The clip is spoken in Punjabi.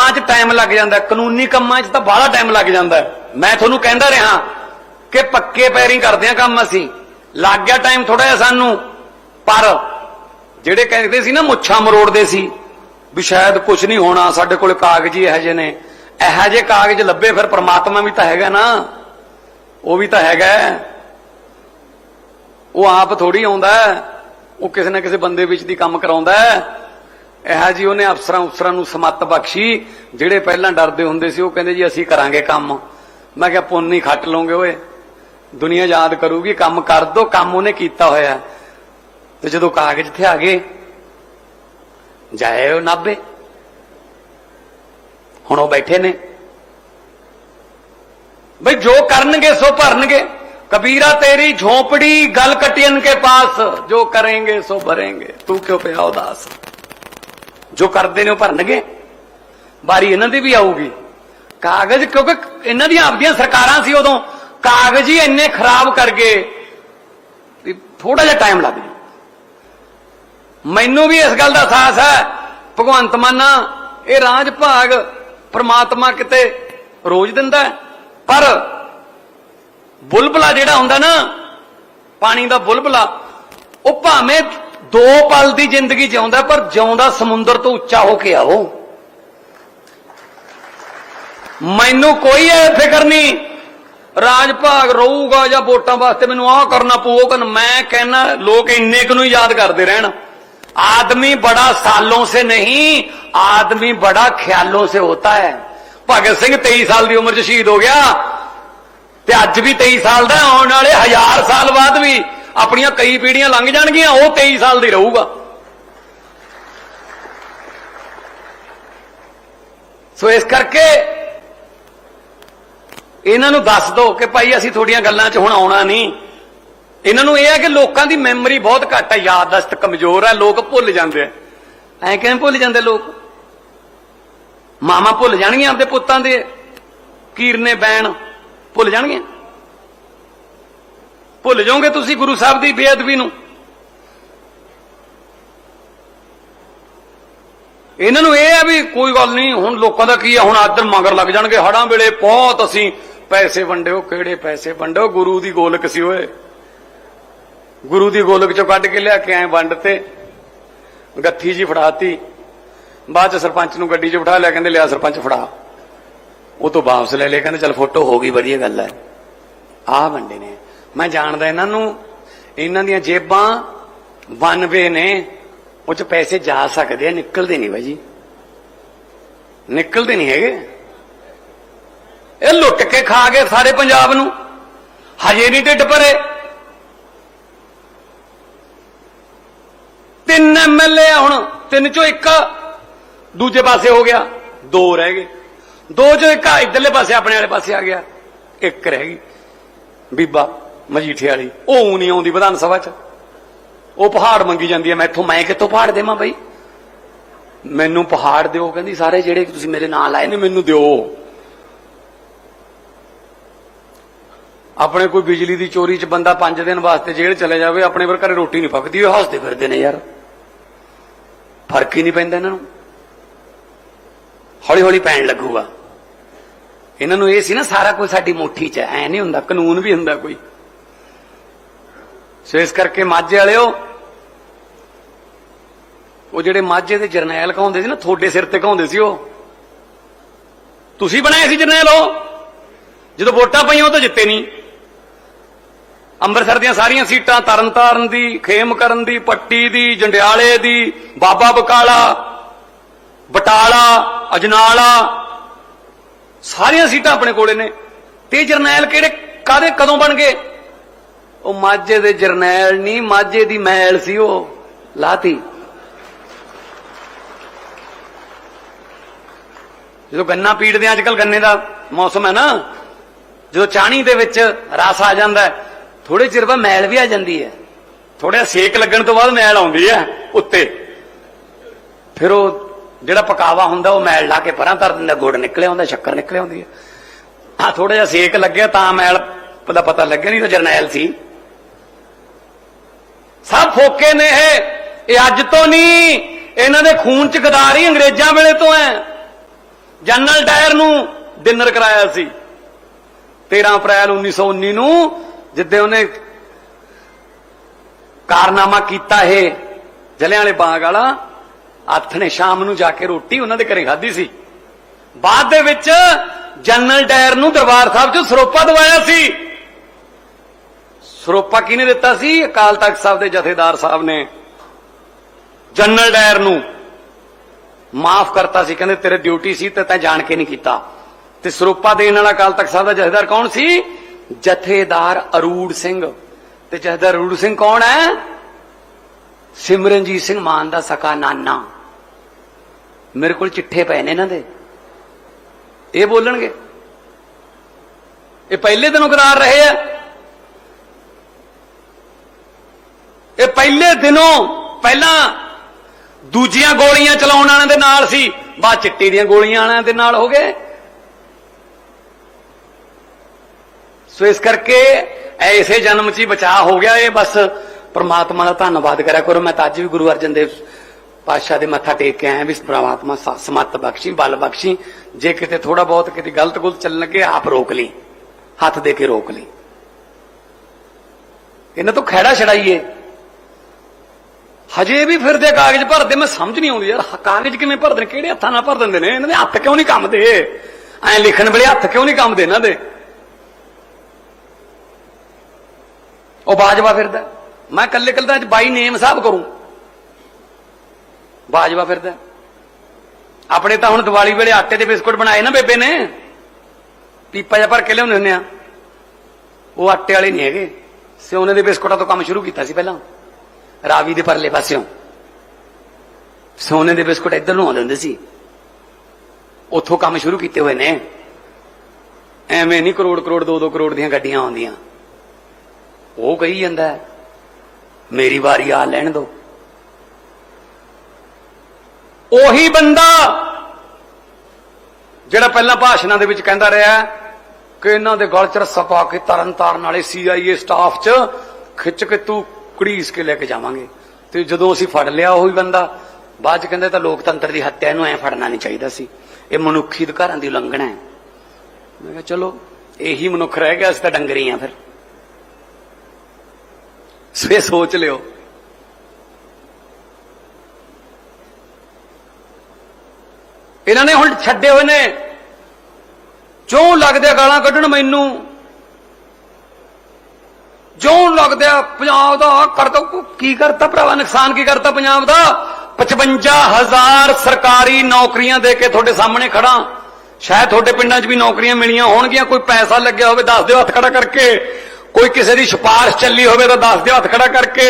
ਕੰਮਾਂ 'ਚ ਟਾਈਮ ਲੱਗ ਜਾਂਦਾ, ਕਾਨੂੰਨੀ ਕੰਮਾਂ 'ਚ ਤਾਂ ਬਾਹਲਾ ਟਾਈਮ ਲੱਗ ਜਾਂਦਾ। ਮੈਂ ਤੁਹਾਨੂੰ ਕਹਿੰਦਾ ਰਿਹਾ ਕਿ ਪੱਕੇ ਪੈਰੀ ਕਰਦੇ ਆ ਕੰਮ ਅਸੀਂ। ਲੱਗ ਗਿਆ ਟਾਈਮ ਥੋੜਾ ਜਿਹਾ ਸਾਨੂੰ, ਪਰ ਜਿਹੜੇ ਕਹਿੰਦੇ ਸੀ ਨਾ ਮੁੱਛਾਂ ਮਰੋੜਦੇ ਸੀ, ਵੀ ਸ਼ਾਇਦ ਕੁਝ ਨਹੀਂ ਹੋਣਾ, ਸਾਡੇ ਕੋਲ ਕਾਗਜ਼ ਹੀ ਇਹੋ ਜਿਹੇ ਨੇ। ਇਹੋ ਜਿਹੇ ਕਾਗਜ਼ ਲੱਭੇ, ਫਿਰ ਪ੍ਰਮਾਤਮਾ ਵੀ ਤਾਂ ਹੈਗਾ ਨਾ। ਉਹ ਵੀ ਤਾਂ ਹੈਗਾ। ਉਹ ਆਪ ਥੋੜੀ ਆਉਂਦਾ, ਉਹ ਕਿਸੇ ਨਾ ਕਿਸੇ ਬੰਦੇ ਵਿੱਚ ਦੀ ਕੰਮ ਕਰਾਉਂਦਾ। ਇਹੋ ਜੀ ਉਹਨੇ ਅਫਸਰਾਂ ਉਸਰਾਂ ਨੂੰ ਸਮੱਤ ਬਖਸ਼ੀ, ਜਿਹੜੇ ਪਹਿਲਾਂ ਡਰਦੇ ਹੁੰਦੇ ਸੀ, ਉਹ ਕਹਿੰਦੇ ਜੀ ਅਸੀਂ ਕਰਾਂਗੇ ਕੰਮ। ਮੈਂ ਕਿਹਾ, ਪੁੰਨ ਹੀ ਖੱਟ ਲਓਗੇ ਓਏ। ਦੁਨੀਆ ਯਾਦ ਕਰੂਗੀ, ਕੰਮ ਕਰ ਦੋ, ਕੰਮ ਉਹਨੇ ਕੀਤਾ ਹੋਇਆ। ਤੇ ਜਦੋਂ ਕਾਗਜ਼ ਤੇ ਆ ਗਏ ਉਹ ਨਾਬੇ ਹੁਣ ਉਹ ਬੈਠੇ ਨੇ। ਬਈ ਜੋ ਕਰਨਗੇ, ਸੋ ਭਰਨਗੇ। ਕਬੀਰਾ ਤੇਰੀ ਝੋਪੜੀ, ਗਲ ਕਟਿਨ ਕੇ ਪਾਸ। ਜੋ ਕਰੇਂਗੇ, ਸੋ ਭਰेंगे ਤੂੰ ਕਿਉਂ ਪਿਆ ਉਦਾਸ? ਜੋ ਕਰਦੇ ਨੇ ਉਹ ਭਰਨਗੇ। ਬਾਰੀ ਇਹਨਾਂ ਦੀ ਵੀ ਆਊਗੀ। ਕਾਗਜ਼ ਕਿਉਂਕਿ ਇਹਨਾਂ ਦੀਆਂ ਆਪਦੀਆਂ ਸਰਕਾਰਾਂ ਸੀ ਉਦੋਂ। ਕਾਗਜ਼ ਹੀ ਇੰਨੇ ਖਰਾਬ ਕਰ ਗਏ ਵੀ ਥੋੜਾ ਜਿਹਾ ਟਾਈਮ ਲੱਗ ਜੂ ਮੈਨੂੰ ਵੀ ਇਸ ਗੱਲ ਦਾ ਅਹਿਸਾਸ ਹੈ, ਭਗਵੰਤ ਮਾਨਾ, ਇਹ ਰਾਜ ਭਾਗ ਪ੍ਰਮਾਤਮਾ ਕਿਤੇ ਰੋਜ਼ ਦਿੰਦਾ ਪਰ ਬੁਲਬਲਾ ਜਿਹੜਾ ਹੁੰਦਾ ਨਾ, ਪਾਣੀ ਦਾ ਬੁਲਬਲਾ, ਉਹ ਭਾਵੇਂ ਦੋ ਪਲ ਦੀ ਜ਼ਿੰਦਗੀ ਜਿਉਂਦਾ ਪਰ ਜਿਉਂਦਾ ਸਮੁੰਦਰ ਤੋਂ ਉੱਚਾ ਹੋ ਕੇ ਆਓ। ਮੈਨੂੰ ਕੋਈ ਇਹ ਫਿਕਰ ਨਹੀਂ ਰਾਜ ਭਾਗ ਰਹੂਗਾ ਜਾਂ ਵੋਟਾਂ ਵਾਸਤੇ ਮੈਨੂੰ ਆਹ ਕਰਨਾ ਪਊ ਮੈਂ ਕਹਿਣਾ ਲੋਕ ਇੰਨੇ ਕੁ ਨੂੰ ਯਾਦ ਕਰਦੇ ਰਹਿਣ। ਆਦਮੀ ਬੜਾ ਸਾਲੋਂ ਸੇ ਨਹੀਂ ਆਦਮੀ ਬੜਾ ਖਿਆਲੋਂ ਸੇ ਹੋਤਾ ਹੈ। ਭਗਤ ਸਿੰਘ 23 ਸਾਲ ਦੀ ਉਮਰ 'ਚ ਸ਼ਹੀਦ ਹੋ ਗਿਆ ਤੇ ਅੱਜ ਵੀ 23 ਸਾਲ ਦਾ ਹੈ, ਆਉਣ ਵਾਲੇ ਹਜ਼ਾਰ ਸਾਲ ਬਾਅਦ ਵੀ ਆਪਣੀਆਂ ਕਈ ਪੀੜ੍ਹੀਆਂ ਲੰਘ ਜਾਣਗੀਆਂ, ਉਹ 23 ਸਾਲ ਦੀ ਰਹੂਗਾ। ਸੋ ਇਸ ਕਰਕੇ ਇਹਨਾਂ ਨੂੰ ਦੱਸ ਦਿਓ ਕਿ ਭਾਈ ਅਸੀਂ ਤੁਹਾਡੀਆਂ ਗੱਲਾਂ 'ਚ ਹੁਣ ਆਉਣਾ ਨਹੀਂ। ਇਹਨਾਂ ਨੂੰ ਇਹ ਹੈ ਕਿ ਲੋਕਾਂ ਦੀ ਮੈਮਰੀ ਬਹੁਤ ਘੱਟ ਹੈ, ਯਾਦਦਾਸ਼ਤ ਕਮਜ਼ੋਰ ਹੈ, ਲੋਕ ਭੁੱਲ ਜਾਂਦੇ ਆ। ਐ ਕਿਵੇਂ ਭੁੱਲ ਜਾਂਦੇ ਲੋਕ? ਮਾਮਾ ਭੁੱਲ ਜਾਣਗੀਆਂ ਆਪਦੇ ਪੁੱਤਾਂ ਦੇ, ਕੀਰਨੇ, ਬੈਣ ਭੁੱਲ ਜਾਣਗੀਆਂ। ਭੁੱਲ ਜਾਓਗੇ ਤੁਸੀਂ ਗੁਰੂ ਸਾਹਿਬ ਦੀ ਬੇਅਦਬੀ ਨੂੰ? ਇਹਨਾਂ ਨੂੰ ਇਹ ਆ ਵੀ ਕੋਈ ਗੱਲ ਨਹੀਂ, ਹੁਣ ਲੋਕਾਂ ਦਾ ਕੀ ਆ? ਹੁਣ ਆਦਰ ਮਗਰ ਲੱਗ ਜਾਣਗੇ। ਹੜਾਂ ਵੇਲੇ ਬਹੁਤ ਅਸੀਂ ਪੈਸੇ ਵੰਡਿਓ, ਕਿਹੜੇ ਪੈਸੇ ਵੰਡਿਓ? ਗੁਰੂ ਦੀ ਗੋਲਕ ਸੀ ਓਏ। ਗੁਰੂ ਦੀ ਗੋਲਕ ਚੋਂ ਕੱਢ ਕੇ ਲਿਆ ਕੇ ਐ ਵੰਡ ਤੇ ਗੱਥੀ ਜੀ ਫੜਾਤੀ। ਬਾਅਦ ਚ ਸਰਪੰਚ ਨੂੰ ਗੱਡੀ 'ਚ ਬਿਠਾ ਲਿਆ, ਕਹਿੰਦੇ ਲਿਆ ਸਰਪੰਚ ਫੜਾ। ਉਹ ਤੋਂ ਵਾਪਸ ਲੈ ਲਿਆ ਕਹਿੰਦੇ ਚਲ ਫੋਟੋ ਹੋ ਗਈ, ਵਧੀਆ ਗੱਲ ਹੈ ਆਹ ਵੰਡੇ ਨੇ। ਮੈਂ ਜਾਣਦਾ ਇਹਨਾਂ ਨੂੰ। ਇਹਨਾਂ ਦੀਆਂ ਜੇਬਾਂ 92 ਨੇ, ਉਹ ਚ ਪੈਸੇ ਜਾ ਸਕਦੇ ਆ, ਨਿਕਲਦੇ ਨਹੀਂ ਬਾਈ ਜੀ। ਨਿਕਲਦੇ ਨਹੀਂ ਹੈਗੇ। ਇਹ ਲੁੱਟ ਕੇ ਖਾ ਗਏ ਸਾਰੇ ਪੰਜਾਬ ਨੂੰ। ਹਜੇ ਨਹੀਂ ਢਿੱਡ ਭਰੇ। ਤਿੰਨ ਐਮਐਲਏ ਆ ਹੁਣ, ਤਿੰਨ ਚੋਂ ਇੱਕ ਦੂਜੇ ਪਾਸੇ ਹੋ ਗਿਆ। ਦੋ ਰਹਿ ਗਏ। ਦੋ ਚੋਂ ਇੱਕ ਇਧਰਲੇ ਪਾਸੇ, ਆਪਣੇ ਵਾਲੇ ਪਾਸੇ ਆ ਗਿਆ। ਇੱਕ ਰਹਿ ਗਈ। ਬੀਬਾ। ਮਜੀਠੇ ਵਾਲੀ। ਉਹ ਨਹੀਂ ਆਉਂਦੀ ਵਿਧਾਨ ਸਭਾ 'ਚ। ਉਹ ਪਹਾੜ ਮੰਗੀ ਜਾਂਦੀ ਹੈ ਮੈਥੋਂ ਮੈਂ ਕਿੱਥੋਂ ਪਹਾੜ ਦੇਵਾਂ ਬਈ? ਮੈਨੂੰ ਪਹਾੜ ਦਿਓ, ਕਹਿੰਦੀ, ਸਾਰੇ ਜਿਹੜੇ ਤੁਸੀਂ ਮੇਰੇ ਨਾਲ ਆਏ ਨੇ, ਮੈਨੂੰ ਦਿਓ। ਆਪਣੇ ਕੋਈ ਬਿਜਲੀ ਦੀ ਚੋਰੀ 'ਚ ਬੰਦਾ 5 ਦਿਨ ਵਾਸਤੇ ਜੇਲ੍ਹ ਚਲੇ ਜਾਵੇ, ਆਪਣੇ ਵਰ ਘਰੇ ਰੋਟੀ ਨਹੀਂ ਪੱਕਦੀ, ਉਹ ਹੱਸਦੇ ਫਿਰਦੇ ਨੇ ਯਾਰ। ਫ਼ਰਕ ਹੀ ਨਹੀਂ ਪੈਂਦਾ ਇਹਨਾਂ ਨੂੰ। ਹੌਲੀ ਹੌਲੀ ਪੈਣ ਲੱਗੂਗਾ। ਇਹਨਾਂ ਨੂੰ ਇਹ ਸੀ ਨਾ, ਸਾਰਾ ਕੁਝ ਸਾਡੀ ਮੁੱਠੀ 'ਚ ਐ ਨਹੀਂ ਹੁੰਦਾ, ਕਾਨੂੰਨ ਵੀ ਹੁੰਦਾ ਕੋਈ। ਸੋ ਇਸ ਕਰਕੇ ਮਾਝੇ ਵਾਲਿਓ, ਉਹ ਜਿਹੜੇ ਮਾਝੇ ਦੇ ਜਰਨੈਲ ਕਹਾਉਂਦੇ ਸੀ ਨਾ ਥੋੜੇ ਸਿਰ ਤੇ ਕਹਾਉਂਦੇ ਸੀ ਉਹ। ਤੁਸੀਂ ਬਣਾਏ ਸੀ ਜਰਨੈਲ ਉਹ। ਜਦੋਂ ਵੋਟਾਂ ਪਈਆਂ, ਉਹ ਤਾਂ ਜਿੱਤੇ ਨਹੀਂ। ਅੰਮ੍ਰਿਤਸਰ ਦੀਆਂ ਸਾਰੀਆਂ ਸੀਟਾਂ ਤਰਨਤਾਰਨ ਦੀ ਖੇਮ ਕਰਨ ਦੀ, ਪੱਟੀ ਦੀ, ਜੰਡਿਆਲੇ ਦੀ, ਬਾਬਾ ਬਕਾਲਾ, ਬਟਾਲਾ, ਅਜਨਾਲਾ, ਸਾਰੀਆਂ ਸੀਟਾਂ ਆਪਣੇ ਕੋਲੇ ਨੇ। ਤੇ ਜਰਨੈਲ ਕਿਹੜੇ ਕਾਦੇ ਕਦੋਂ ਬਣ ਗਏ? ਉਹ ਮਾਝੇ ਦੇ ਜਰਨੈਲ ਨਹੀਂ ਮਾਝੇ ਦੀ ਮੈਲ ਸੀ ਉਹ। ਲਾਤੀ। ਜਦੋਂ ਗੰਨਾ ਪੀੜਦੇ ਆ ਅੱਜਕੱਲ ਗੰਨੇ ਦਾ ਮੌਸਮ ਹੈ ਨਾ, ਜਦੋਂ ਚਾਣੀ ਦੇ ਵਿੱਚ ਰਸ ਆ ਜਾਂਦਾ ਥੋੜੇ ਚਿਰ ਬਾਅਦ ਮੈਲ ਵੀ ਆ ਜਾਂਦੀ ਹੈ। ਥੋੜਾ ਸੇਕ ਲੱਗਣ ਤੋਂ ਬਾਅਦ ਮੈਲ ਆਉਂਦੀ ਹੈ, ਉੱਤੇ। ਫਿਰ ਉਹ ਜਿਹੜਾ ਪਕਾਵਾ ਹੁੰਦਾ, ਉਹ ਮੈਲ ਲਾ ਕੇ ਪਰਾਂ ਧਰ ਦਿੰਦਾ, ਗੁੜ ਨਿਕਲਿਆ ਹੁੰਦਾ ਸ਼ੱਕਰ ਨਿਕਲਿਆ ਹੁੰਦੀ ਹੈ। ਆ ਥੋੜਾ ਜਿਹਾ ਸੇਕ ਲੱਗਿਆ, ਤਾਂ ਮੈਲ ਦਾ ਪਤਾ ਲੱਗਿਆ ਨਹੀਂ ਤਾਂ ਜਰਨੈਲ ਸੀ। ਸਭ ਫੋਕੇ ਨੇ ਇਹ। ਇਹ ਅੱਜ ਤੋਂ ਨਹੀਂ ਇਹਨਾਂ ਦੇ ਖੂਨ ਚ ਗਦਾਰੀ ਅੰਗਰੇਜ਼ਾਂ ਵੇਲੇ ਤੋਂ ਹੈ ਜਨਰਲ ਡਾਇਰ ਨੂੰ ਡਿਨਰ ਕਰਾਇਆ ਸੀ। 13 ਅਪ੍ਰੈਲ 1919 ਨੂੰ, ਜਿੱਦੇ ਉਹਨੇ ਕਾਰਨਾਮਾ ਕੀਤਾ ਇਹ ਜਲਿਆਂ ਵਾਲੇ ਬਾਗ ਵਾਲਾ। ਹੱਥ ਨੇ ਸ਼ਾਮ ਨੂੰ ਜਾ ਕੇ ਰੋਟੀ ਉਹਨਾਂ ਦੇ ਘਰੇ ਖਾਧੀ ਸੀ। ਬਾਅਦ ਦੇ ਵਿੱਚ ਜਨਰਲ ਡਾਇਰ ਨੂੰ ਦਰਬਾਰ ਸਾਹਿਬ 'ਚ ਸਰੋਪਾ ਦਵਾਇਆ ਸੀ। ਸਰੋਪਾ ਕਿਹਨੇ ਦਿੱਤਾ ਸੀ? ਅਕਾਲ ਤਖਤ ਸਾਹਿਬ ਦੇ ਜਥੇਦਾਰ ਸਾਹਿਬ ਨੇ। ਜਨਰਲ ਡਾਇਰ ਨੂੰ ਮਾਫ ਕਰਤਾ ਸੀ। ਕਹਿੰਦੇ, ਤੇਰੇ ਡਿਊਟੀ ਸੀ ਤੇ ਤੈਂ ਜਾਣ ਕੇ ਨਹੀਂ ਕੀਤਾ। ਤੇ ਸਰੋਪਾ ਦੇਣ ਵਾਲਾ ਅਕਾਲ ਤਖਤ ਸਾਹਿਬ ਦਾ ਜਥੇਦਾਰ ਕੌਣ ਸੀ? ਜਥੇਦਾਰ ਅਰੂੜ ਸਿੰਘ। ਤੇ ਜਥੇਦਾਰ ਅਰੂੜ ਸਿੰਘ ਕੌਣ ਹੈ? ਸਿਮਰਨਜੀਤ ਸਿੰਘ ਮਾਨ ਦਾ ਸਕਾ ਨਾਨਾ। ਮੇਰੇ ਕੋਲ ਚਿੱਠੇ ਪਏ ਨੇ ਇਹਨਾਂ ਦੇ। ਇਹ ਬੋਲਣਗੇ। ਇਹ ਪਹਿਲੇ ਦਿਨੋਂ ਕਰਾਰ ਰਹੇ ਆ। ਇਹ ਪਹਿਲੇ ਦਿਨੋਂ ਪਹਿਲਾਂ ਦੂਜੀਆਂ ਗੋਲੀਆਂ ਚਲਾਉਣ ਵਾਲਿਆਂ ਦੇ ਨਾਲ ਸੀ, ਬਾਅਦ ਚਿੱਟੀ ਦੀਆਂ ਗੋਲੀਆਂ ਵਾਲਿਆਂ ਦੇ ਨਾਲ ਹੋ ਗਏ। ਸੋ ਇਸ ਕਰਕੇ ਐਸੇ ਜਨਮ 'ਚ ਹੀ ਬਚਾਅ ਹੋ ਗਿਆ ਇਹ, ਬਸ ਪ੍ਰਮਾਤਮਾ ਦਾ ਧੰਨਵਾਦ ਕਰਿਆ ਕਰੋ। ਮੈਂ ਤਾਂ ਅੱਜ ਵੀ ਗੁਰੂ ਅਰਜਨ ਦੇਵ ਪਾਤਸ਼ਾਹ ਦੇ ਮੱਥਾ ਟੇਕ ਕੇ ਆਇਆ ਵੀ ਪ੍ਰਮਾਤਮਾ ਸ- ਸਮੱਤ ਬਖਸ਼ੀ, ਬਲ ਬਖਸ਼ੀ। ਜੇ ਕਿਤੇ ਥੋੜਾ ਬਹੁਤ ਕਿਤੇ ਗਲਤ ਗੁਲਤ ਚੱਲਣ ਲੱਗੇ, ਆਪ ਰੋਕ ਲਈ। ਹੱਥ ਦੇ ਕੇ ਰੋਕ ਲਈ। ਇਹਨਾਂ ਤੋਂ ਖਹਿੜਾ ਛੜਾਈਏ ਹਜੇ ਵੀ ਫਿਰਦੇ ਕਾਗਜ਼ ਭਰਦੇ, ਮੈਂ ਸਮਝ ਨਹੀਂ ਆਉਂਦੀ ਯਾਰ ਕਾਗਜ਼ ਕਿਵੇਂ ਭਰਦੇ ਨੇ, ਕਿਹੜੇ ਹੱਥਾਂ ਨਾਲ ਭਰ ਦਿੰਦੇ ਨੇ? ਇਹਨਾਂ ਦੇ ਹੱਥ ਕਿਉਂ ਨਹੀਂ ਕੰਮਦੇ ਐ ਲਿਖਣ ਵੇਲੇ ਹੱਥ ਕਿਉਂ ਨਹੀਂ ਕੰਮਦੇ ਇਹਨਾਂ ਦੇ? ਉਹ ਬਾਜਵਾ ਫਿਰਦਾ। ਮੈਂ ਕੱਲੇ ਕੱਲੇ ਅੱਜ ਬਾਈ ਨੇਮ ਸਾਹਿਬ ਕਰੂੰ। ਬਾਜਵਾ ਫਿਰਦਾ। ਆਪਣੇ ਤਾਂ ਹੁਣ ਦੀਵਾਲੀ ਵੇਲੇ ਆਟੇ ਦੇ ਬਿਸਕੁਟ ਬਣਾਏ ਨਾ ਬੇਬੇ ਨੇ। ਪੀਪਾ ਜਿਹਾ ਭਰ ਕੇ ਲਿਆਉਂਦੇ ਹੁੰਦੇ ਆ। ਉਹ ਆਟੇ ਵਾਲੇ ਨਹੀਂ ਹੈਗੇ। ਸਿਉਨੇ ਦੇ ਬਿਸਕੁਟਾਂ ਤੋਂ ਕੰਮ ਸ਼ੁਰੂ ਕੀਤਾ ਸੀ ਪਹਿਲਾਂ। ਰਾਵੀ ਦੇ ਪਰਲੇ ਪਾਸਿਓਂ। ਸੋਨੇ ਦੇ ਬਿਸਕੁਟ ਇੱਧਰ ਨੂੰ ਆਉਂਦੇ ਹੁੰਦੇ ਸੀ। ਉੱਥੋਂ ਕੰਮ ਸ਼ੁਰੂ ਕੀਤੇ ਹੋਏ ਨੇ। ਐਵੇਂ ਨਹੀਂ ਕਰੋੜ ਕਰੋੜ 2-2 ਕਰੋੜ ਦੀਆਂ ਗੱਡੀਆਂ ਆਉਂਦੀਆਂ। ਉਹ ਕਹੀ ਜਾਂਦਾ ਮੇਰੀ ਵਾਰੀ ਆ, ਲੈਣ ਦੋ। ਉਹੀ ਬੰਦਾ ਜਿਹੜਾ ਪਹਿਲਾਂ ਭਾਸ਼ਣਾਂ ਦੇ ਵਿੱਚ ਕਹਿੰਦਾ ਰਿਹਾ ਕਿ ਇਹਨਾਂ ਦੇ ਗਲ ਚ ਰੱਸਾ ਪਾ ਕੇ ਤਰਨ ਤਾਰਨ ਵਾਲੇ ਸੀਆਈਏ ਸਟਾਫ ਚ ਖਿੱਚ ਕੇ ਤੂੰ ਘੜੀਸ ਕੇ ਲੈ ਕੇ ਜਾਵਾਂਗੇ। ਤੇ ਜਦੋਂ ਅਸੀਂ ਫੜ ਲਿਆ ਉਹੀ ਬੰਦਾ, ਬਾਅਦ ਚ ਕਹਿੰਦੇ ਤਾਂ ਲੋਕਤੰਤਰ ਦੀ ਹੱਤਿਆ ਨੂੰ ਐ ਫੜਨਾ ਨਹੀਂ ਚਾਹੀਦਾ ਸੀ। ਇਹ ਮਨੁੱਖੀ ਅਧਿਕਾਰਾਂ ਦੀ ਉਲੰਘਣਾ ਹੈ। ਮੈਂ ਕਿਹਾ ਚਲੋ, ਇਹੀ ਮਨੁੱਖ ਰਹਿ ਗਿਆ, ਅਸੀਂ ਤਾਂ ਡੰਗਰੀ ਆ ਫਿਰ। ਸਵੇ ਸੋਚ ਲਿਓ। ਇਹਨਾਂ ਨੇ ਹੁਣ ਛੱਡੇ ਹੋਏ ਨੇ। ਜੋ ਲੱਗਦੇ ਆ ਗਾਲਾਂ ਕੱਢਣ ਮੈਨੂੰ? ਜੋ ਲੱਗਦੇ ਪੰਜਾਬ ਦਾ ਆਹ ਕਰਤਾ ਕੀ ਕਰਤਾ ਭਰਾਵਾ? ਨੁਕਸਾਨ ਕੀ ਕਰਤਾ ਪੰਜਾਬ ਦਾ? 55000 ਸਰਕਾਰੀ ਨੌਕਰੀਆਂ ਦੇ ਕੇ ਤੁਹਾਡੇ ਸਾਹਮਣੇ ਖੜਾ ਸ਼ਾਇਦ ਤੁਹਾਡੇ ਪਿੰਡਾਂ 'ਚ ਵੀ ਨੌਕਰੀਆਂ ਮਿਲੀਆਂ ਹੋਣਗੀਆਂ। ਕੋਈ ਪੈਸਾ ਲੱਗਿਆ ਹੋਵੇ, ਦੱਸ ਦਿਓ ਹੱਥ ਖੜਾ ਕਰਕੇ। ਕੋਈ ਕਿਸੇ ਦੀ ਸਿਫਾਰਿਸ਼ ਚੱਲੀ ਹੋਵੇ ਤਾਂ ਦੱਸ ਦਿਓ ਹੱਥ ਖੜਾ ਕਰਕੇ।